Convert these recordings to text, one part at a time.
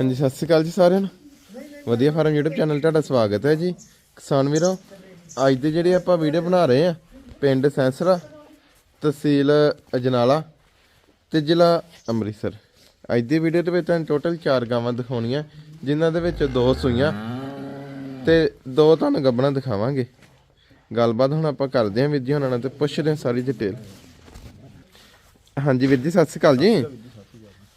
ਹਾਂਜੀ, ਸਤਿ ਸ਼੍ਰੀ ਅਕਾਲ ਜੀ ਸਾਰਿਆਂ ਨੂੰ। ਵਧੀਆ ਫਾਰਮ YouTube ਚੈਨਲ ਤੁਹਾਡਾ ਸਵਾਗਤ ਹੈ ਜੀ। ਕਿਸਾਨ ਵੀਰੋ, ਅੱਜ ਦੇ ਜਿਹੜੇ ਆਪਾਂ ਵੀਡੀਓ ਬਣਾ ਰਹੇ ਆ ਪਿੰਡ ਸੈਂਸਰਾ, ਤਹਿਸੀਲ ਅਜਨਾਲਾ ਤੇ ਜ਼ਿਲ੍ਹਾ ਅੰਮ੍ਰਿਤਸਰ। ਅੱਜ ਦੀ ਵੀਡੀਓ ਦੇ ਵਿੱਚ ਤੁਹਾਨੂੰ ਟੋਟਲ 4 ਗਾਵਾਂ ਦਿਖਾਉਣੀਆਂ, ਜਿਨ੍ਹਾਂ ਦੇ ਵਿੱਚ ਦੋ ਸੂਈਆਂ ਤੇ ਦੋ ਤੁਹਾਨੂੰ ਗੱਬਣਾ ਦਿਖਾਵਾਂਗੇ। ਗੱਲਬਾਤ ਹੁਣ ਆਪਾਂ ਕਰਦੇ ਹਾਂ ਵੀਰ ਜੀ ਉਹਨਾਂ ਨਾਲ ਤੇ ਪੁੱਛਦੇ ਹਾਂ ਸਾਰੀ ਡਿਟੇਲ ਹਾਂਜੀ ਵੀਰ ਜੀ, ਸਤਿ ਸ਼੍ਰੀ ਅਕਾਲ ਜੀ।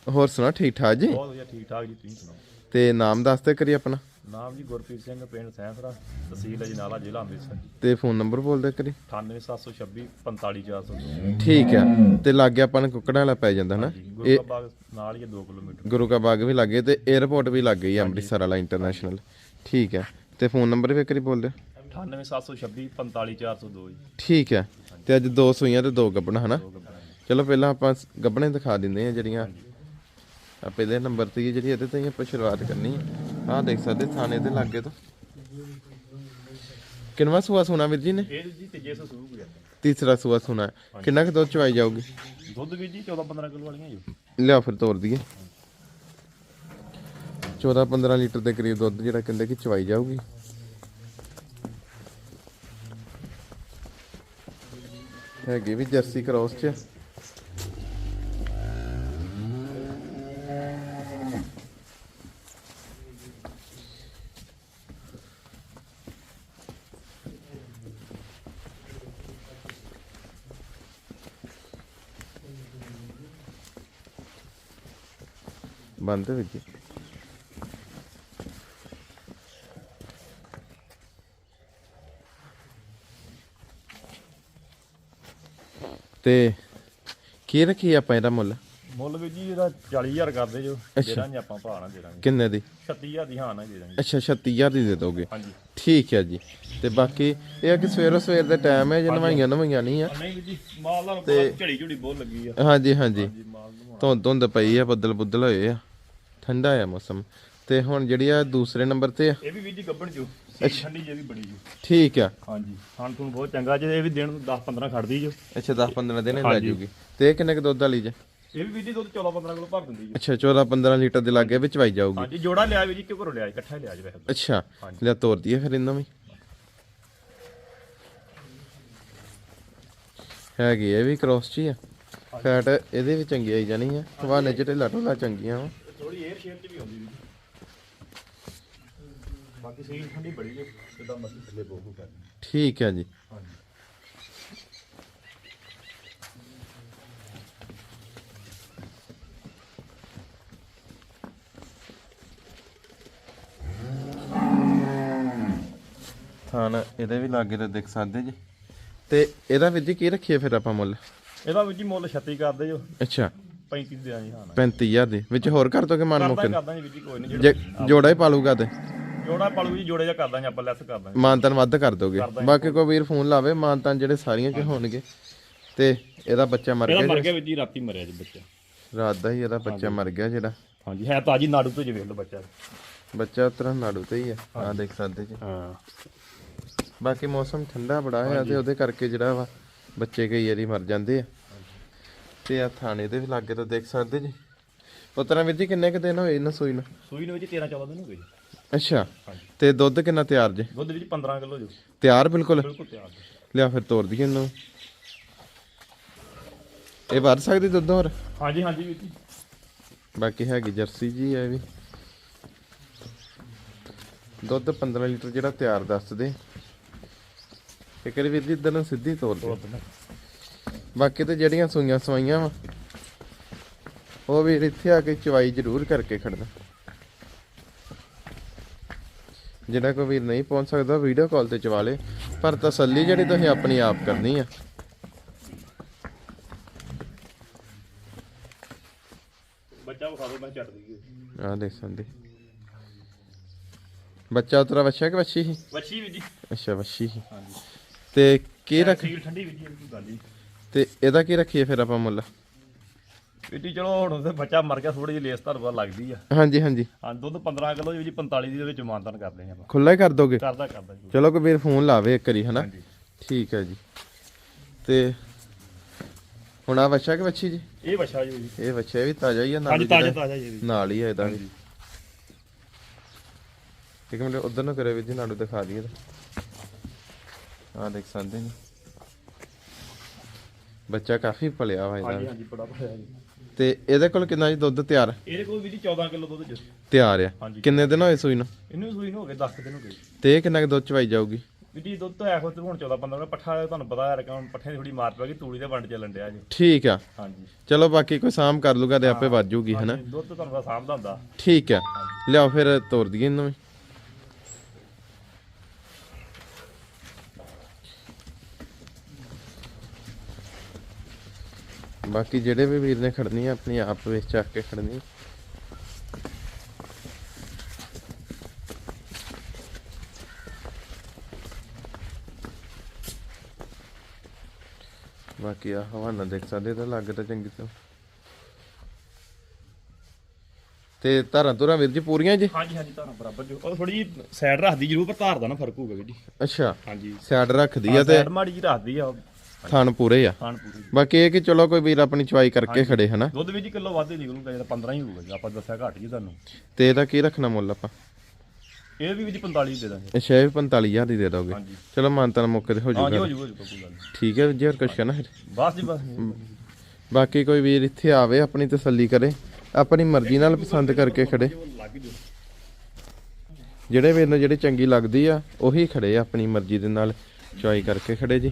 ਹੋਰ ਸੁਣਾ ਠੀਕ ਠਾਕ ਜੀ? ਬਹੁਤ ਵਧੀਆ ਠੀਕ ਠਾਕ ਜੀ ਤੁਸੀਂ ਸੁਣਾਓ? ਤੇ ਨਾਮ ਦੱਸ ਤੇ ਕਰੀ ਆਪਣਾ। ਨਾਮ ਜੀ ਗੁਰਪ੍ਰੀਤ ਸਿੰਘ ਪਿੰਡ ਸੈਂਸਰਾ ਤਹਿਸੀਲ ਅਜਨਾਲਾ ਜ਼ਿਲ੍ਹਾ ਅੰਮ੍ਰਿਤਸਰ। ਤੇ ਫੋਨ ਨੰਬਰ ਬੋਲ ਦੇ ਕਰੀ 98726 45400 ਠੀਕ ਹੈ ਤੇ ਲਾਗੇ ਆਪਾਂ ਨੂੰ ਕੁੱਕੜਾਂ ਵਾਲਾ ਪੈ ਜਾਂਦਾ ਨਾ ਗੁਰੂ ਕਾ ਬਾਗ ਨਾਲ ਹੀ 2 ਕਿਲੋਮੀਟਰ। ਗੁਰੂ ਕਾ ਬਾਗ ਵੀ ਲੱਗੇ ਤੇ 에어ਪੋਰਟ ਵੀ ਲੱਗੇ ਹੀ ਆ ਅੰਮ੍ਰਿਤਸਰ ਵਾਲਾ ਇੰਟਰਨੈਸ਼ਨਲ ਠੀਕ ਹੈ ਤੇ ਫੋਨ ਨੰਬਰ ਵੀ ਕਰੀ ਬੋਲ ਦੇ 98726 45402 ਜੀ। ਠੀਕ ਹੈ ਤੇ ਅੱਜ ਦੋ ਸੂਈਆਂ ਤੇ ਦੋ ਗੱਬਣਾ ਹਨਾ? ਚਲੋ ਪਹਿਲਾਂ ਆਪਾਂ ਗੱਬਣੇ ਦਿਖਾ ਦਿੰਦੇ ਆ ਜਿਹੜੀਆਂ ਆ ਪਹਿਲੇ ਨੰਬਰ ਤੇ ਜਿਹੜੀ ਇਹਦੇ ਤੋਂ ਹੀ ਆਪਾਂ ਸ਼ੁਰੂਆਤ ਕਰਨੀ ਆ ਦੇਖ ਸਕਦੇ ਥਾਣੇ ਦੇ ਲਾਗੇ ਤੋਂ। ਕਿੰਨਵਾ ਸੂਆ ਸੁਣਾ ਵੀਰ ਜੀ ਨੇ? ਇਹ ਜੀ ਤੀਜੇ ਸੌ ਸ਼ੁਰੂ ਗਿਆ। ਤੀਸਰਾ ਸੂਆ ਸੁਣਾ। ਹੈ। ਕਿੰਨਾ ਕੁ ਦੁੱਧ ਚਵਾਈ ਜਾਊਗੀ? ਦੁੱਧ ਵੀ ਜੀ 14 15 ਕਿਲੋ ਵਾਲੀਆਂ ਜੀ। ਲਿਆ ਫਿਰ ਤੋਰ ਦਈਏ। 14 15 ਲੀਟਰ ਦੇ ਕਰੀਬ ਦੁੱਧ ਜਿਹੜਾ ਕਹਿੰਦੇ ਕਿ ਚਵਾਈ ਜਾਊਗੀ। ਹੈਗੀ ਵੀ ਜਰਸੀ ਕ੍ਰੋਸ ਚ। ਬੰਦ ਵਿੱਚ ਤੇ ਕੀ ਰੱਖੀ ਆਪਾਂ ਇਹਦਾ ਮੁੱਲ? ਮੁੱਲ ਵੀ ਜੀ ਇਹਦਾ 40000 ਕਰਦੇ ਜੋ ਜਿਹੜਾ ਨਹੀਂ ਆਪਾਂ ਭਾਅ ਨਾ ਦੇ ਦਾਂਗੇ। ਕਿੰਨੇ ਦੀ? 36000 ਦੀ ਹਾਂ ਨਾ ਦੇ ਦਾਂਗੇ। ਅੱਛਾ 36000 ਦੀ ਦੇ ਦੋਗੇ। ਹਾਂਜੀ। ਠੀਕ ਹੈ ਜੀ। ਤੇ ਬਾਕੀ ਇਹ ਆ ਕਿ ਸਵੇਰੋ ਸਵੇਰ ਦੇ ਟਾਈਮ ਹੈ ਜੇ ਨਵਾਈਆਂ ਨਵਾਈਆਂ ਨਹੀਂ ਆ। ਨਹੀਂ ਜੀ ਮਾਲ ਦਾ ਝੜੀ ਝੜੀ ਬਹੁਤ ਲੱਗੀ ਆ। ਹਾਂਜੀ ਹਾਂਜੀ। ਧੁੰਦ ਧੁੰਦ ਪਈ ਆ ਬੱਦਲ ਬੁੱਦਲ ਹੋਏ ਆ। ਠੰਡਾ ਆ ਮੌਸਮ। ਤੇ ਹੁਣ ਜਿਹੜੀ ਆ ਦੂਸਰੇ ਨੰਬਰ ਤੇ ਆ। ਇਹ ਵੀ ਵੀ ਜੀ ਗੱਬਣ ਜੋ ਸੀ ਠੰਡੀ ਜੇ ਵੀ ਬੜੀ ਜੋ। ਠੀਕ ਆ। ਹਾਂਜੀ। ਖਾਣ ਤੁਹਾਨੂੰ ਬਹੁਤ ਚੰਗਾ। ਜੇ ਇਹ ਵੀ ਦਿਨ 10 15 ਖੜਦੀ ਜੋ। ਅੱਛਾ 10 15 ਦਿਨ ਹੀ ਲੈ ਜੂਗੀ। ਤੇ ਇਹ ਕਿੰਨੇ ਕ ਦੁੱਧ ਵਾਲੀ ਜੇ? ਇਹ ਵੀ ਵੀ ਜੀ ਦੁੱਧ 14 15 ਕਿਲੋ ਭਰ ਦਿੰਦੀ ਜੀ। ਅੱਛਾ 14 15 ਲੀਟਰ ਦੇ ਲਾਗੇ ਵਿੱਚ ਵਾਈ ਜਾਊਗੀ। ਹਾਂਜੀ ਜੋੜਾ ਲਿਆ ਵੀ ਜੀ ਕਿ ਘਰੋਂ ਲਿਆ ਇਕੱਠਾ ਹੀ ਲਿਆ ਜੀ ਵੈਸੇ ਅੱਛਾ ਲੈ ਤੋਰ ਦਈਏ ਫਿਰ ਇਹਨਾਂ ਵੀ। ਹੈਗੀ ਇਹ ਵੀ ਕ੍ਰੋਸ ਚ ਹੀ ਆ ਫੈਟ ਇਹਦੇ ਵੀ ਚੰਗੀ ਆਈ ਜਾਣੀ ਆ। ਹਵਾਨੇ ਚ ਢਿੱਲਾ ਢੋਲਾ ਚੰਗੀਆਂ ਵਾ। ਥੋੜੀ 에ਅਰ ਸ਼ੇਪ ਚ ਵੀ ਆਉਂਦੀ ਵੀ ਬਾਕੀ ਸਹੀ ਠੰਡੀ ਬੜੀ ਜੀ ਜਿੱਦਾਂ ਮਰਜ਼ੀ ਥੱਲੇ ਬੋਗੂ ਕਰ ਠੀਕ ਹੈ ਜੀ। ਹਾਂਜੀ। ਥਾਨ ਇਹਦੇ ਵੀ ਲਾਗੇ ਤੇ ਦੇਖ ਸਕਦੇ ਜੀ। ਤੇ ਇਹਦਾ ਵੀਰ ਜੀ ਕੀ ਰੱਖੀਏ ਫਿਰ ਆਪਾਂ ਮੁੱਲ? ਇਹਦਾ ਵੀ ਜੀ ਮੁੱਲ 36 ਕਰਦੇ ਜੋ ਅੱਛਾ। 35 ਦੇ ਆਂ ਜੀ ਹਾਂ 35000 ਦੇ। ਵਿੱਚ ਹੋਰ ਕਰ ਦੋਗੇ ਮਨ ਕਰਦਾ ਮੁੱਕੇ ਕਰਦਾ ਜੀ ਵੀ ਜੀ ਕੋਈ ਨਹੀਂ ਜੇ ਜਿਹੜਾ ਜੋੜਾ ਹੀ ਪਾਲੂਗਾ ਤੇ। ਜੋੜਾ ਪਲੂ ਜੀ ਜੋੜੇ ਜਿਹਾ ਕਰਦਾ ਜੀ ਆਪਾਂ ਲੈਸ ਕਰਦਾ ਮਾਨਤਨ ਵੱਧ ਕਰ ਦੋਗੇ। ਬਾਕੀ ਕੋਈ ਵੀਰ ਫੋਨ ਲਾਵੇ ਮਾਨਤਨ ਜਿਹੜੇ ਸਾਰੀਆਂ ਚ ਹੋਣਗੇ। ਤੇ ਇਹਦਾ ਬੱਚਾ ਮਰ ਇਹਦਾ ਗਿਆ ਮਰ ਗਿਆ ਵੀ ਜੀ ਰਾਤੀ ਮਰਿਆ ਜੀ ਬੱਚਾ। ਰਾਤ ਦਾ ਹੀ ਇਹਦਾ ਬੱਚਾ ਮਰ ਗਿਆ ਜਿਹੜਾ। ਹਾਂਜੀ ਹੈ ਤਾਜੀ ਨਾੜੂ ਤੋਂ ਜੀ ਵੇਖ ਲਓ ਬੱਚਾ ਬੱਚਾ ਉਤਰਾ ਨਾੜੂ ਤੇ ਹੀ ਆ। ਆ ਦੇਖ ਸਕਦੇ ਜੀ। ਹਾਂ। ਬਾਕੀ ਮੌਸਮ ਠੰਡਾ ਬੜਾ ਹੈ ਤੇ ਉਹਦੇ ਕਰਕੇ ਜਿਹੜਾ ਵਾ ਬੱਚੇ ਕਈ ਵਾਰੀ ਮਰ ਜਾਂਦੇ ਆ। ਤੇ ਆ ਥਾਣੇ ਦੇ ਵੀ ਲਾਗੇ ਤਾਂ ਦੇਖ ਸਕਦੇ ਜੀ। ਉਤਰਾ ਵੀਰ ਜੀ ਕਿੰਨੇ ਕ ਦਿਨ ਹੋਏ ਇਹਨਾਂ ਸੂਈ ਨੂੰ? ਸੂਈ ਨੂੰ ਜੀ 13 14 ਦਿਨ ਹੋ ਗਏ ਜੀ। ਅੱਛਾ। ਹਾਂਜੀ। ਤੇ ਦੁੱਧ ਕਿੰਨਾ ਤਿਆਰ ਜੇ? ਦੁੱਧ ਵਿੱਚ 15 ਕਿਲੋ ਜੋ। ਤਿਆਰ ਬਿਲਕੁਲ? ਬਿਲਕੁਲ ਤਿਆਰ ਜੀ। ਲਿਆ ਫਿਰ ਤੋੜ ਦਈਏ ਇਹਨੂੰ। ਇਹ ਵਰ ਸਕਦੀ ਦੁੱਧ ਹੋਰ? ਹਾਂਜੀ ਹਾਂਜੀ ਵੀਰ ਜੀ। ਬਾਕੀ ਹੈਗੀ ਜਰਸੀ ਜੀ ਇਹ ਵੀ। ਦੁੱਧ 15 ਲੀਟਰ ਜਿਹੜਾ ਤਿਆਰ ਦੱਸਦੇ ਇੱਕ ਵਾਰੀ ਵੀਰ ਜੀ ਇਧਰ ਨੂੰ ਸਿੱਧੀ ਤੋਰ ਦਿਓ ਬਾਕੀ ਤੇ ਜਿਹੜੀਆਂ ਸੂਈਆਂ ਸਵਾਈਆਂ ਵਾ ਉਹ ਵੀ ਇੱਥੇ ਆ ਕੇ ਚਵਾਈ ਜ਼ਰੂਰ ਕਰਕੇ ਖੜਦਾ ਜਿਹੜਾ ਕੋਈ ਵੀਰ ਨਹੀਂ ਪਹੁੰਚ ਸਕਦਾ ਵੀਡੀਓ ਕਾਲ ਤੇ ਚਵਾ ਲੇ। ਪਰ ਤਸੱਲੀ ਜਿਹੜੀ ਤੁਸੀਂ ਆਪਣੀ ਆਪ ਕਰਨੀ ਆ। ਬੱਚਾ ਵਿਖਾ ਦਿਓ ਮੈਂ ਚੱਟ ਦਈਏ। ਆ ਦੇਖ ਸੰਦੇ ਬੱਚਾ ਉਤਰਾ ਬੱਚਾ ਕਿ ਬੱਚੀ ਸੀ? ਵੱਛੀ ਵੀ ਜੀ। ਅੱਛਾ ਬੱਚੀ ਸੀ। ਹਾਂਜੀ ਤੇ ਕੀ ਰੱਖ ਠੰਡੀ ਵੀ ਜੀ ਕੋਈ ਗੱਲ ਨਹੀਂ। ਤੇ ਇਹਦਾ ਕੀ ਰੱਖੀਏ ਫਿਰ ਆਪਾਂ ਮੁੱਲ? ਵੀਡੀ ਚਲੋ ਹੁਣ ਤੇ ਬੱਚਾ ਮਰ ਗਿਆ ਥੋੜੀ ਜਿਹੀ ਲੇਸ ਧਰਵਾ ਲੱਗਦੀ ਆ। ਹਾਂਜੀ ਹਾਂਜੀ। ਹਾਂ ਦੁੱਧ 15 ਕਿਲੋ ਜੀ 45 ਦੇ ਵਿੱਚ ਮਾਨਤਨ ਕਰਦੇ ਆ ਆਪਾਂ। ਖੁੱਲਾ ਹੀ ਕਰ ਦੋਗੇ? ਕਰਦਾ ਕਰਦਾ ਜੀ। ਚਲੋ ਕੋਈ ਵੀਰ ਫੋਨ ਲਾਵੇ ਇੱਕ ਵਾਰੀ ਹਨਾ? ਹਾਂਜੀ। ਠੀਕ ਹੈ ਜੀ। ਤੇ ਹੁਣ ਆ ਬੱਚਾ ਕਿ ਬੱਚੀ ਜੀ? ਇਹ ਬੱਚਾ ਜੀ ਇਹ ਬੱਚਾ ਵੀ ਤਾਜ਼ਾ ਹੀ ਆ ਨਾਲ ਹੀ ਤਾਜ਼ਾ ਜਿਹੜਾ- ਤਾਜ਼ਾ ਜੀ ਵੀ। ਨਾਲ ਹੀ ਆ ਇਹਦਾ। ਵੀ ਇੱਕ ਮਿੰਟ ਉਧਰ ਨੂੰ ਕਰੇ ਵੀਰ ਜੀ ਨਾੜੂ ਦਿਖਾ ਦਈਏ ਆ ਦੇਖ ਸਕਦੇ ਨੇ। ਬੱਚਾ ਕਾਫੀ ਪਲਿਆ ਹੋਇਆ ਹਾਂਜੀ ਇਹਦਾ। ਹਾਂਜੀ ਬੜਾ ਭਰਿਆ ਜੀ। ਤੇ ਇਹਦੇ ਕੋਲ ਕਿੰਨਾ ਜੀ ਦੁੱਧ ਤਿਆਰ? ਇਹਦੇ ਕੋਲ ਵੀ ਜੀ 14 ਕਿਲੋ ਦੁੱਧ ਜੀ ਤਿਆਰ ਆ। ਹਾਂਜੀ। ਕਿੰਨੇ ਦਿਨ ਹੋਏ ਸੂਈ ਨੂੰ? ਇਹਨੂੰ ਵੀ ਸੂਈ ਨੂੰ ਹੋ ਗਏ 10 ਦਿਨ ਹੋ ਗਏ। ਤੇ ਇਹ ਕਿੰਨਾ ਕੁ ਦੁੱਧ ਚਵਾਈ ਜਾਊਗੀ? ਵੀ ਜੀ ਦੁੱਧ ਤਾਂ ਐਖੋ ਤੇ ਹੁਣ 14 15 ਦਿਨ ਪੱਠਾ ਤੁਹਾਨੂੰ ਪਤਾ ਹੈ ਰਕਮ ਪੱਠੇ ਦੀ ਥੋੜੀ ਮਾਰ ਪੈ ਗਈ ਤੂੜੀ ਦੇ ਵੰਡ ਚੱਲਣ ਡਿਆ ਜੀ। ਠੀਕ ਆ। ਹਾਂਜੀ। ਚਲੋ ਬਾਕੀ ਕੋਈ ਸਾਮ ਕਰ ਲੂਗਾ ਤੇ ਆਪੇ ਵੱਜ ਜੂਗੀ ਹਨਾ? ਦੁੱਧ ਤੁਹਾਨੂੰ ਪਤਾ ਸਾਂਭਦਾ ਹੁੰਦਾ। ਠੀਕ ਆ। ਲਿਆਓ ਫਿਰ ਤੋਰ ਦਈਏ ਇਹਨੂੰ ਵੀ। ਬਾਕੀ ਜਿਹੜੇ ਵੀ ਵੀਰ ਨੇ ਖੜਨੀ ਆ ਆਪਣੀ ਆਪ ਵਿੱਚ ਚੱਕ ਕੇ ਖੜਨੀ। ਬਾਕੀ ਆ ਹਵਾਨਾ ਦੇਖ ਸਕਦੇ ਤਾਂ ਲੱਗ ਤਾਂ ਚੰਗੀ ਤਰ੍ਹਾਂ। ਤੇ ਧਾਰਾਂ ਧੁਰਾਂ ਵੀਰ ਜੀ ਪੂਰੀਆਂ ਜੀ? ਹਾਂਜੀ ਹਾਂਜੀ ਤੁਹਾਨੂੰ ਬਰਾਬਰ ਜੋ। ਉਹ ਥੋੜੀ ਸਾਈਡ ਰੱਖਦੀ ਜ਼ਰੂਰ ਪਰ ਧਾਰ ਦਾ ਨਾ ਫ਼ਰਕ ਹੋਊਗਾ ਜੀ। ਅੱਛਾ। ਹਾਂਜੀ। ਸਾਈਡ ਰੱਖਦੀ ਆ ਤੇ ਸਾਈਡ ਮਾੜੀ ਜੀ ਰੱਖਦੀ ਆ। ਥਣ ਪੂਰੇ ਆ। ਖਾਣ ਪੂਰੀ। ਬਾਕੀ ਇਹ ਕਿ ਚਲੋ ਕੋਈ ਵੀਰ ਆਪਣੀ ਚਵਾਈ ਕਰਕੇ ਖੜੇ ਹਨਾ। ਦੁੱਧ ਵੀ ਜੀ ਕਿਲੋ ਵੱਧ ਹੀ ਨਿਕਲੂਗਾ ਜਿਹੜਾ 15 ਹੀ ਹੋਊਗਾ ਜੀ ਆਪਾਂ ਦੱਸਿਆ ਘੱਟ ਜੀ ਤੁਹਾਨੂੰ। ਤੇ ਇਹਦਾ ਕੀ ਰੱਖਣਾ ਮੁੱਲ ਆਪਾਂ? ਇਹ ਵੀ ਜੀ 45 ਦੇ ਦਾਂਗੇ। ਅੱਛਾ ਇਹ ਵੀ 45000 ਦੀ ਦੇ ਦੋਗੇ। ਹਾਂਜੀ। ਚਲੋ ਮਾਨਤਾ ਮੌਕੇ ਤੇ ਹੋ ਹਾਂਜੀ ਜਾਊਗਾ। ਹੋ ਜੂਗਾ ਜੀ ਕੋਈ ਗੱਲ ਨਹੀਂ। ਠੀਕ ਹੈ ਵੀਰ ਜੀ ਹੋਰ ਕੁਛ ਕਹਿਣਾ ਫਿਰ? ਬਸ ਜੀ ਬਸ ਬਾਕੀ ਕੋਈ ਵੀਰ ਇੱਥੇ ਆਵੇ ਆਪਣੀ ਤਸੱਲੀ ਕਰੇ ਆਪਣੀ ਮਰਜ਼ੀ ਨਾਲ ਪਸੰਦ ਕਰਕੇ ਖੜੇ। ਜਿਹੜੇ ਵੀਰ ਨੂੰ ਜਿਹੜੀ ਚੰਗੀ ਲੱਗਦੀ ਆ ਉਹੀ ਖੜੇ ਆ ਆਪਣੀ ਮਰਜ਼ੀ ਦੇ ਨਾਲ ਚੁਆਈ ਕਰਕੇ ਖੜੇ ਜੀ।